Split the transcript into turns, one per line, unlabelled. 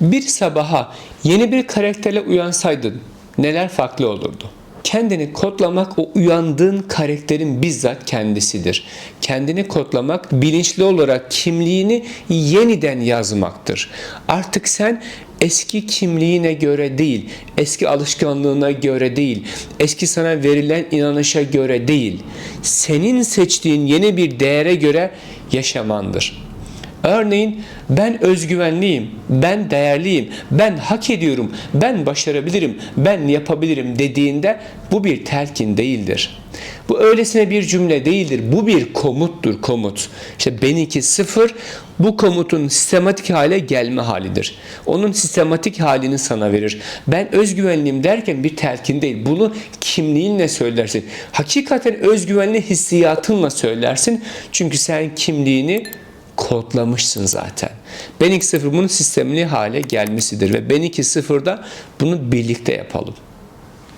Bir sabaha yeni bir karakterle uyansaydın neler farklı olurdu? Kendini kodlamak o uyandığın karakterin bizzat kendisidir. Kendini kodlamak bilinçli olarak kimliğini yeniden yazmaktır. Artık sen eski kimliğine göre değil, eski alışkanlığına göre değil, eski sana verilen inanışa göre değil, senin seçtiğin yeni bir değere göre yaşamandır. Örneğin ben özgüvenliyim, ben değerliyim, ben hak ediyorum, ben başarabilirim, ben yapabilirim dediğinde bu bir telkin değildir. Bu öylesine bir cümle değildir. Bu bir komuttur, komut. İşte benimki sıfır bu komutun sistematik hale gelme halidir. Onun sistematik halini sana verir. Ben özgüvenliyim derken bir telkin değil. Bunu kimliğinle söylersin. Hakikaten özgüvenli hissiyatınla söylersin. Çünkü sen kimliğini kodlamışsın zaten. Ben 2.0 bunun sistemli hale gelmesidir ve ben 2.0'da bunu birlikte yapalım.